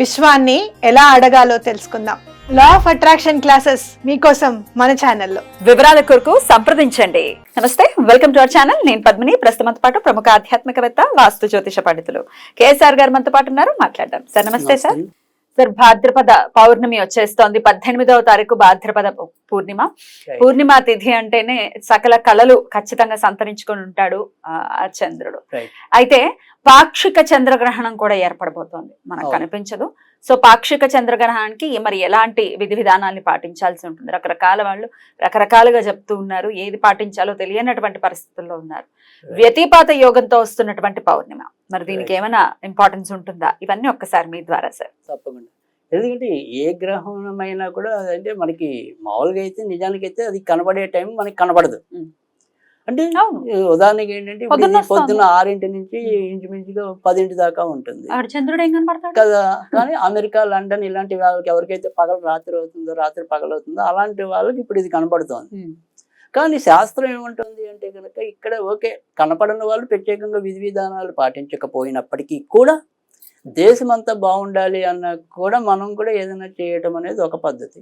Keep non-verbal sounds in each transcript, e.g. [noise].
విశ్వాన్ని ఎలా అడగాలో తెలుసుకుందాం. లా ఆఫ్ అట్రాక్షన్ క్లాసెస్ మీకోసం మన ఛానల్లో వివరాల కొరకు సంప్రదించండి. నమస్తే వెల్కమ్ టు అవర్ ఛానల్ నేను పద్మిని. ప్రస్తుతంతో పాటు ప్రముఖ ఆధ్యాత్మికవేత్త వాస్తు జ్యోతిష పండితులు. కేఎస్ఆర్ గారు మనతో పాటు ఉన్నారు. మాట్లాడదాం. సార్ నమస్తే సార్. సార్ భాద్రపద పౌర్ణమి వచ్చేస్తోంది. పద్దెనిమిదవ తారీఖు భాద్రపద పూర్ణిమ. పూర్ణిమ తిథి అంటేనే సకల కళలు ఖచ్చితంగా సంతరించుకొని ఉంటాడు ఆ చంద్రుడు. అయితే పాక్షిక చంద్రగ్రహణం కూడా ఏర్పడబోతోంది. మనకు అవును. కనిపించదు. సో పాక్షిక చంద్రగ్రహణానికి మరి ఎలాంటి విధి విధానాల్ని పాటించాల్సి ఉంటుంది? రకరకాల వాళ్ళు రకరకాలుగా చెప్తూ ఉన్నారు. ఏది పాటించాలో తెలియనటువంటి పరిస్థితుల్లో ఉన్నారు. వ్యతిపాత యోగంతో వస్తున్నటువంటి పౌర్ణిమ. మరి దీనికి. ఏమైనా ఇంపార్టెన్స్ ఉంటుందా? ఇవన్నీ ఒక్కసారి మీ ద్వారా సార్. తప్పకుండా. ఎందుకంటే ఏ గ్రహణమైనా కూడా అంటే మనకి మామూలుగా అయితే నిజానికి అయితే అది కనబడే టైం మనకి కనబడదు. అంటే ఉదాహరణకి ఏంటంటే పొద్దున్న ఆరింటి నుంచి ఇంచుమించుగా పదింటి దాకా ఉంటుంది. చంద్రుడు ఏం కదా కానీ అమెరికా లండన్ ఇలాంటి వాళ్ళకి ఎవరికైతే పగలు రాత్రి అవుతుందో రాత్రి పగలు అవుతుందో అలాంటి వాళ్ళకి ఇప్పుడు ఇది కనబడుతోంది. కానీ శాస్త్రం ఏమంటుంది అంటే కనుక ఇక్కడ ఓకే కనపడని వాళ్ళు ప్రత్యేకంగా విధి విధానాలు పాటించకపోయినప్పటికీ కూడా దేశమంతా బాగుండాలి అన్న కూడా మనం కూడా ఏదైనా చేయటం అనేది ఒక పద్ధతి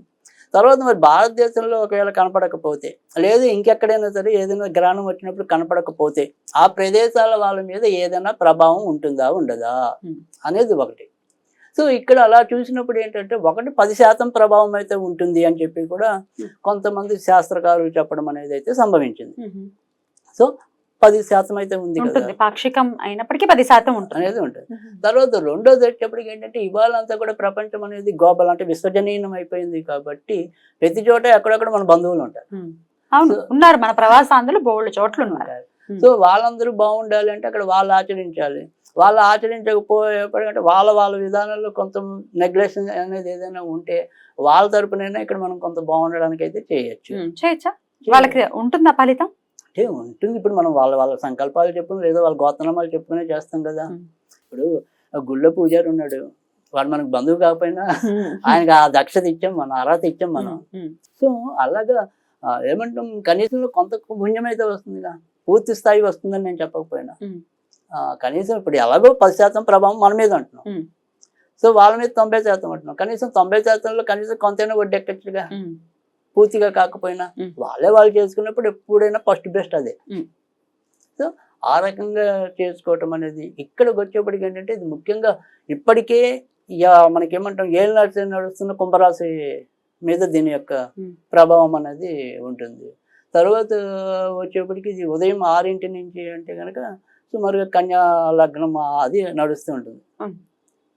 తర్వాత మరి భారతదేశంలో ఒకవేళ కనపడకపోతే లేదు ఇంకెక్కడైనా సరే ఏదైనా గ్రహణం వచ్చినప్పుడు కనపడకపోతే ఆ ప్రదేశాల వాళ్ళ మీద ఏదైనా ప్రభావం ఉంటుందా ఉండదా. అనేది ఒకటి సో ఇక్కడ అలా చూసినప్పుడు ఏంటంటే ఒకటి పది శాతం ప్రభావం అయితే ఉంటుంది అని చెప్పి కూడా. కొంతమంది శాస్త్రకారులు చెప్పడం అనేది అయితే సంభవించింది. సో పది శాతం అయితే ఉంది ఉంటుంది. పాక్షికం అయినప్పటికీ పది శాతం ఉంటుంది. అనేది ఉంటుంది. తర్వాత రెండోది వచ్చేప్పటికి ఏంటంటే ఇవాళ అంతా కూడా ప్రపంచం అనేది గ్లోబల్ అంటే విశ్వజనీయం అయిపోయింది కాబట్టి ప్రతి చోట ఎక్కడెక్కడ మన బంధువులు ఉంటారు. అవును. ఉన్నారు. మన ప్రవాసాంధ్రులు బోళ్ళు చోట్ల ఉన్నారు. సో వాళ్ళందరూ బాగుండాలి అంటే అక్కడ వాళ్ళు ఆచరించాలి. వాళ్ళు ఆచరించకపోయేప్పటికంటే వాళ్ళ వాళ్ళ విధానంలో కొంత నెగ్లెక్షన్ అనేది ఏదైనా ఉంటే వాళ్ళ తరపునైనా ఇక్కడ మనం కొంత బాగుండడానికి అయితే చేయొచ్చు. చేయొచ్చా. వాళ్ళకి ఉంటుందా ఫలితం? అంటే ఉంటుంది. ఇప్పుడు మనం వాళ్ళ వాళ్ళ సంకల్పాలు చెప్పుకుని లేదా వాళ్ళ గోతనామాలు చెప్పుకునే చేస్తాం కదా. ఇప్పుడు గుళ్ళో పూజారి ఉన్నాడు. వాడు మనకు బంధువు కాకపోయినా ఆయనకి ఆ దక్షత ఇచ్చాం మనం అర్హత ఇచ్చాం మనం. సో అలాగా ఏమంటాం కనీసం కొంత పుణ్యం అయితే వస్తుందిగా. పూర్తి స్థాయి వస్తుందని నేను చెప్పకపోయినా. కనీసం ఇప్పుడు ఎలాగో పది శాతం ప్రభావం మన మీద అంటున్నాం. సో వాళ్ళ మీద తొంభై శాతం అంటున్నాం. కనీసం తొంభై శాతంలో కనీసం కొంతైనా వడ్డెక్కచ్చుగా. పూర్తిగా కాకపోయినా. వాళ్ళే వాళ్ళు చేసుకున్నప్పుడు ఎప్పుడైనా ఫస్ట్ బెస్ట్ అదే. సో ఆ రకంగా చేసుకోవటం అనేది ఇక్కడికి వచ్చేప్పటికి ఏంటంటే ఇది ముఖ్యంగా ఇప్పటికే ఇక మనకేమంటాం ఏళ్ళు నడిచి నడుస్తున్న కుంభరాశి మీద దీని యొక్క. ప్రభావం అనేది ఉంటుంది తర్వాత వచ్చేప్పటికి ఇది ఉదయం ఆరింటి నుంచి అంటే కనుక సుమారుగా కన్యా లగ్నం అది నడుస్తూ ఉంటుంది.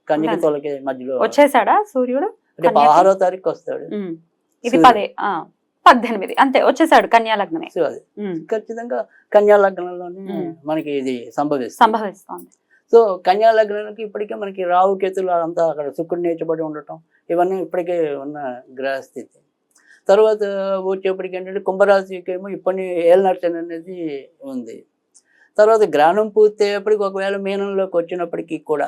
కన్యకి. తొలకి మధ్యలో వచ్చేసాడా సూర్యుడు అంటే కన్యకి? పదహారో తారీఖు వస్తాడు. ఇది. పదే ఆ, పద్దెనిమిది. అంతే వచ్చేసాడు కన్యా లగ్నమే. ఖచ్చితంగా కన్యా లగ్నంలోనే ఉమ్. మనకి ఇది సంభవిస్తుంది. సంభవిస్తోంది. సో కన్యా లగ్నానికి ఇప్పటికే మనకి రావు కేతులు అంతా అక్కడ శుక్రుడు నేర్చబడి ఉండటం ఇవన్నీ ఇప్పటికే ఉన్న గ్రహస్థితి. తర్వాత వచ్చేప్పటికి ఏంటంటే కుంభరాశికి ఏమో ఇప్పటి ఏళ్ళనర్చన అనేది ఉంది. తర్వాత గ్రహణం పూర్తి అయ్యేప్పటికి ఒకవేళ మీనంలోకి వచ్చినప్పటికీ కూడా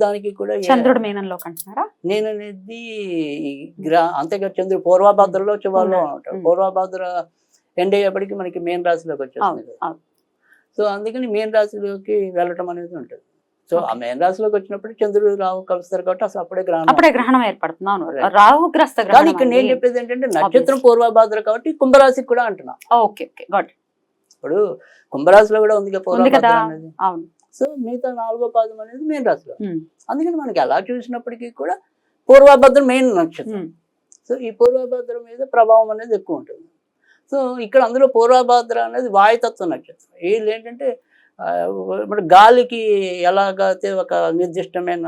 దానికి కూడా చంద్రుడు మీనంలో కంటున్నారా నేను అనేది ఈ గ్రహ అంతేగా చంద్రుడు పూర్వభద్రలో చివరిలో. ఉంటాడు. పూర్వభద్ర ఎండ్ అయ్యేప్పటికి మనకి మేన్ రాశిలోకి వచ్చేస్తుంది సో అందుకని మేన్ రాశిలోకి వెళ్ళటం అనేది ఉంటుంది సో ఆ. మేన్ రాశిలోకి వచ్చినప్పుడు చంద్రుడు రావు కలుస్తారు కాబట్టి అసలు అప్పుడే గ్రహణం అప్పుడే. గ్రహణం ఏర్పడుతుంది. రాహుగ్రస్త కానీ గ్రహణం ఇక్కడ నేను. చెప్పేది ఏంటంటే నక్షత్రం. పూర్వభాద్ర కాబట్టి కుంభరాశికి కూడా అంటున్నా ఓకే ఓకే ఇప్పుడు కుంభరాశిలో కూడా ఉంది కదా ఉంది పూర్వభాద్ర కదా అనేది అవును సో మిగతా నాలుగో పాదం అనేది మెయిన్ రాశిలో. ఉమ్. అందుకని మనకి ఎలా చూసినప్పటికీ కూడా పూర్వభద్ర మెయిన్ నక్షత్రం. ఉమ్. సో ఈ పూర్వభద్ర మీద ప్రభావం అనేది ఎక్కువ ఉంటుంది. సో ఇక్కడ అందులో పూర్వభద్ర అనేది వాయుతత్వ నక్షత్రం. వీళ్ళు ఏంటంటే ఇప్పుడు గాలికి ఎలాగైతే ఒక నిర్దిష్టమైన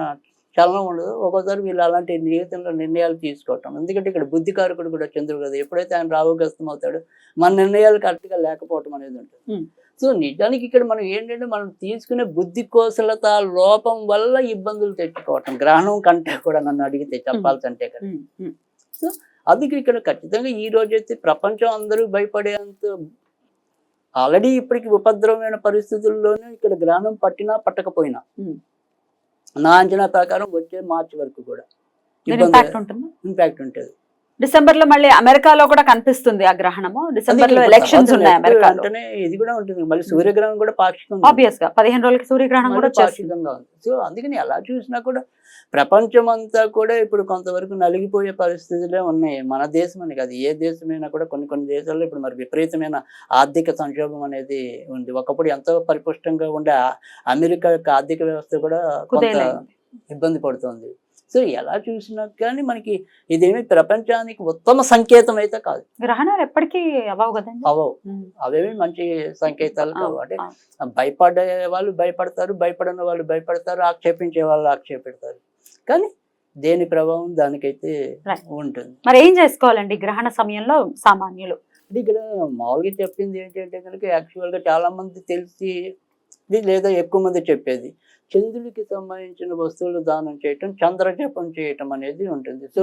చలనం ఉండదు ఒక్కోసారి వీళ్ళు అలాంటి జీవితంలో నిర్ణయాలు తీసుకోవటం. ఎందుకంటే ఇక్కడ బుద్ధికారకుడు కూడా చంద్రుడు కదా. ఎప్పుడైతే ఆయన రావుగ్రస్తం అవుతాడు మన నిర్ణయాలు కరెక్ట్గా లేకపోవటం అనేది ఉంటుంది. Hmm. సో నిజానికి ఇక్కడ మనం ఏంటంటే మనం తీసుకునే బుద్ధి కోసలత లోపం వల్ల ఇబ్బందులు తెచ్చుకోవటం గ్రహణం కంటే కూడా నన్ను అడిగితే చెప్పాల్సింటే కదా. ఉమ్. అందుకే ఇక్కడ ఖచ్చితంగా ఈ రోజైతే ప్రపంచం అందరూ భయపడేంత ఆల్రెడీ ఇప్పటికి ఉపద్రవమైన పరిస్థితుల్లోనే ఇక్కడ గ్రహణం పట్టినా పట్టకపోయినా. నా అంచనా ప్రకారం వచ్చే మార్చి వరకు కూడా ఇంపాక్ట్ ఉంటుంది. డిసెంబర్లో మళ్ళీ అమెరికాలో కూడా కనిపిస్తుంది ఆ గ్రహణము. డిసెంబర్లో ఎలక్షన్స్ ఉన్నాయి వెంటనే ఇది కూడా ఉంటుంది. మళ్ళీ సూర్యగ్రహణం కూడా పాక్షికంగా. ఆబ్వియస్గా. పదిహేను రోజులకి సూర్యగ్రహణం కూడా పాక్షికంగా ఉంది. సో అందుకని ఎలా చూసినా కూడా ప్రపంచం అంతా కూడా ఇప్పుడు కొంతవరకు నలిగిపోయే పరిస్థితులే ఉన్నాయి. మన దేశం అని కాదు ఏ దేశమైనా కూడా కొన్ని కొన్ని దేశాల్లో ఇప్పుడు మరి విపరీతమైన ఆర్థిక సంక్షోభం అనేది ఉంది. ఒకప్పుడు ఎంతో పరిపుష్టంగా ఉండే అమెరికా యొక్క ఆర్థిక వ్యవస్థ కూడా కొంత ఇబ్బంది పడుతుంది. సో ఎలా చూసినా కానీ మనకి ఇదేమి ప్రపంచానికి ఉత్తమ సంకేతం అయితే కాదు. గ్రహణాలు ఎప్పటికీ అవ్వవు కదండి? అవవు. అవేమి మంచి సంకేతాలు కావు. అంటే. భయపడే వాళ్ళు భయపడతారు భయపడిన వాళ్ళు భయపడతారు ఆక్షేపించే వాళ్ళు ఆక్షేపిడతారు కానీ దేని ప్రభావం దానికైతే. ఉంటుంది. మరి ఏం చేసుకోవాలండి గ్రహణ సమయంలో సామాన్యులు? ఇక్కడ మామూలుగా చెప్పింది ఏంటంటే కనుక యాక్చువల్గా చాలా మంది తెలిసి లేదా ఎక్కువ మంది చెప్పేది. చంద్రుడికి సంబంధించిన వస్తువులు దానం చేయటం చంద్రజపం చేయటం అనేది ఉంటుంది. సో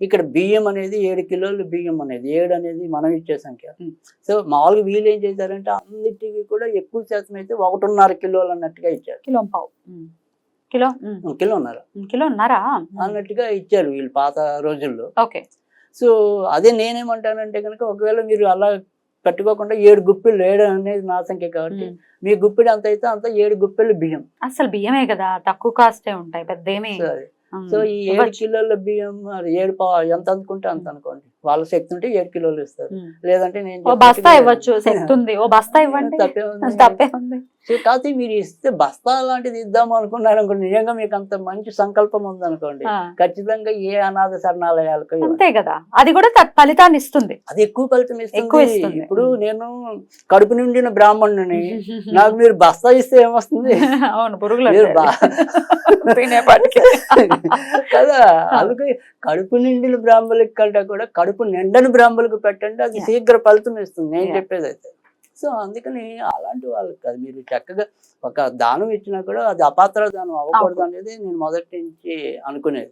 ఇక్కడ బియ్యం అనేది ఏడు కిలోలు బియ్యం అనేది ఏడు అనేది మనం ఇచ్చే సంఖ్య. సో మామూలుగా వీళ్ళు ఏం చేశారంటే అన్నిటికీ కూడా ఎక్కువ శాతం అయితే ఒకటిన్నర కిలోలు అన్నట్టుగా ఇచ్చారు. కిలో పావు. కిలో. కిలోన్నర ఉమ్, కిలో ఉన్నారా. అన్నట్టుగా ఇచ్చారు వీళ్ళు పాత రోజుల్లో. ఓకే. సో అదే నేనేమంటానంటే కనుక ఒకవేళ మీరు అలా పెట్టుకోకుండా ఏడు గుప్పిళ్ళు ఏడు అనేది నా సంఖ్య కాబట్టి. మీ గుప్పిడి అంత అయితే అంత ఏడు గుప్పిళ్ళు బియ్యం. అసలు బియ్యమే కదా తక్కువ కాస్టే ఉంటాయి పెద్ద ఏమి సో ఈ ఏడు కిలోల బియ్యం ఏడు పా ఎంత అనుకుంటే అంత అనుకోండి. వాళ్ళ శక్తి ఉంటే ఏడు కిలోలు ఇస్తారు. లేదంటే నేను బస్తా ఇవ్వచ్చు శక్తి ఉంది. ఓ బస్తా [laughs] ఇవ్వండి. తప్పే ఉంది. [laughs] కాకపోతే మీరు ఇస్తే బస్తా లాంటిది ఇద్దాం అనుకున్నారు అనుకోండి నిజంగా మీకు అంత మంచి సంకల్పం ఉందనుకోండి ఖచ్చితంగా ఏ అనాథ శరణాలయాలకు. అంతే కదా. అది కూడా ఫలితాన్ని ఇస్తుంది. అది ఎక్కువ ఫలితం ఎక్కువ ఇస్తుంది. ఇప్పుడు నేను కడుపు నిండిన బ్రాహ్మణుని [laughs] నాకు మీరు బస్తా ఇస్తే ఏమొస్తుంది? అవును పురుగులు కదా అందుకే కడుపు నిండిన బ్రాహ్మణులకి కంటే కూడా కడుపు నిండని బ్రాహ్మణులకు పెట్టండి అది. శీఘ్ర ఫలితం ఇస్తుంది నేను. చెప్పేది అయితే సో అందుకని అలాంటి వాళ్ళకి కాదు. మీరు చక్కగా ఒక దానం ఇచ్చినా కూడా అది అపాత్ర దానం అవ్వకూడదు అనేది నేను మొదటి నుంచి అనుకునేది.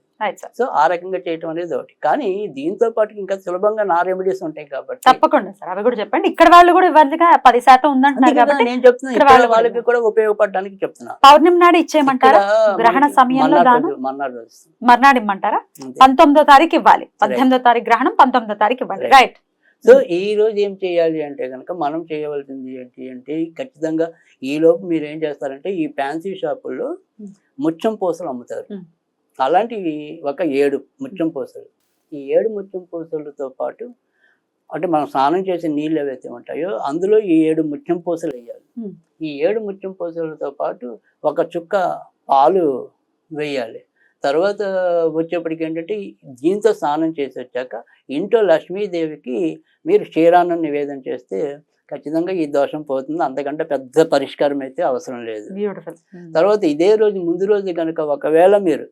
సో ఆ రకంగా చేయటం అనేది ఒకటి. కానీ దీంతో పాటు ఇంకా సులభంగా నా రెమెడీస్ ఉంటాయి కాబట్టి తప్పకుండా సార్ అవి కూడా చెప్పండి. ఇక్కడ వాళ్ళు కూడా ఇవ్వాలిగా పది శాతం ఉందంటున్నారు కాబట్టి నేను చెప్తున్నా వాళ్ళకి కూడా ఉపయోగపడడానికి చెప్తున్నా. పౌర్ణమి నాడు ఇచ్చేయమంటారా? గ్రహణ సమయంలో. మర్నాడు ఇమ్మంటారా. పంతొమ్మిదో తారీఖు ఇవ్వాలి. పద్దెనిమిదో తారీఖు గ్రహణం పంతొమ్మిదో తారీఖు ఇవ్వాలి. రైట్ సో ఈ రోజు ఏం చేయాలి అంటే కనుక మనం చేయవలసింది ఏంటి అంటే ఖచ్చితంగా ఈ లోపు మీరు ఏం చేస్తారంటే ఈ ఫ్యాన్సీ షాపుల్లో Hmm. ముత్యం పూసలు అమ్ముతారు Hmm. అలాంటివి ఒక ఏడు ముత్యం పూసలు ఈ ఏడు ముత్యం పూసలతో పాటు అంటే మనం స్నానం చేసే నీళ్ళు ఏవైతే ఉంటాయో అందులో ఈ ఏడు ముత్యం పూసలు వేయాలి Hmm. ఈ ఏడు ముత్యం పూసలతో పాటు ఒక చుక్క పాలు వేయాలి తర్వాత వచ్చేప్పటికి ఏంటంటే దీంతో స్నానం చేసి వచ్చాక ఇంట్లో లక్ష్మీదేవికి మీరు క్షీరాన్నం నివేదన చేస్తే ఖచ్చితంగా ఈ దోషం పోతుంది. అంతకంటే పెద్ద పరిష్కారం అయితే అవసరం లేదు. బ్యూటిఫుల్ తర్వాత ఇదే రోజు ముందు రోజు కనుక ఒకవేళ మీరు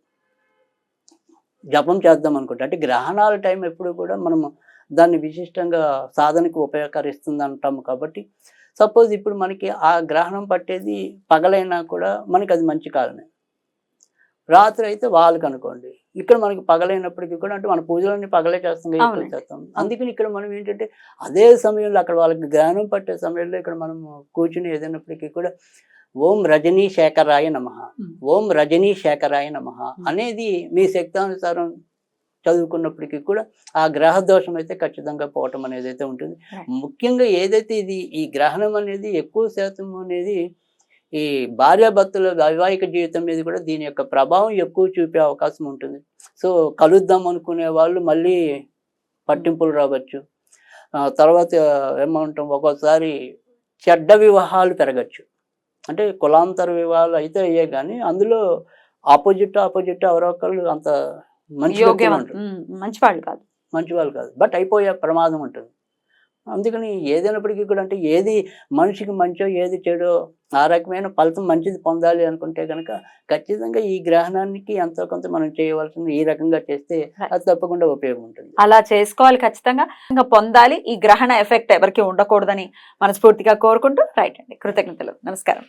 జపం చేద్దాం అనుకుంటే అంటే గ్రహణాల టైం ఎప్పుడు కూడా మనము దాన్ని విశిష్టంగా సాధనకు ఉపయోగకరిస్తుంది అంటాము కాబట్టి సపోజ్ ఇప్పుడు మనకి ఆ గ్రహణం పట్టేది పగలైనా కూడా మనకి అది మంచి కాలమే రాత్రి అయితే వాళ్ళకి అనుకోండి ఇక్కడ మనకి పగలైనప్పటికీ కూడా అంటే మన పూజలన్నీ పగలే చేస్తాం ఎక్కువ. చేస్తాం అందుకని ఇక్కడ మనం ఏంటంటే అదే సమయంలో అక్కడ వాళ్ళకి గ్రహణం పట్టే సమయంలో ఇక్కడ మనం కూర్చుని ఏదైనప్పటికీ కూడా ఓం రజనీ శేఖరాయ నమ. ఓం రజనీ శేఖరాయ నమ అనేది మీ శక్తానుసారం చదువుకున్నప్పటికీ కూడా ఆ గ్రహ దోషం అయితే ఖచ్చితంగా పోవటం అనేది అయితే ఉంటుంది. ముఖ్యంగా ఏదైతే ఇది ఈ గ్రహణం అనేది ఎక్కువ శాతం అనేది ఈ భార్యాభర్తల వైవాహిక జీవితం మీద కూడా దీని యొక్క ప్రభావం ఎక్కువ చూపే అవకాశం ఉంటుంది. సో కలుద్దాం అనుకునే వాళ్ళు మళ్ళీ పట్టింపులు రావచ్చు. తర్వాత ఏమంటాం ఒక్కోసారి చెడ్డ వివాహాలు పెరగచ్చు. అంటే కులాంతర వివాహాలు అయితే అయ్యే కానీ అందులో ఆపోజిట్ ఆపోజిట్ ఎవరో ఒకళ్ళు అంత మంచి. మంచి వాళ్ళు కాదు. మంచి వాళ్ళు కాదు. బట్ అయిపోయే ప్రమాదం ఉంటుంది. అందుకని ఏదైనప్పటికీ కూడా అంటే ఏది మనిషికి మంచో ఏది చెడో ఆ రకమైన ఫలితం మంచిది పొందాలి అనుకుంటే కనుక ఖచ్చితంగా ఈ గ్రహణానికి ఎంతో కొంత మనం చేయవలసింది ఈ రకంగా చేస్తే అది తప్పకుండా ఉపయోగం ఉంటుంది. అలా చేసుకోవాలి ఖచ్చితంగా. ఇంకా పొందాలి ఈ గ్రహణ ఎఫెక్ట్ ఎవరికి ఉండకూడదని మనస్ఫూర్తిగా కోరుకుంటూ రైట్ అండి. కృతజ్ఞతలు. నమస్కారం.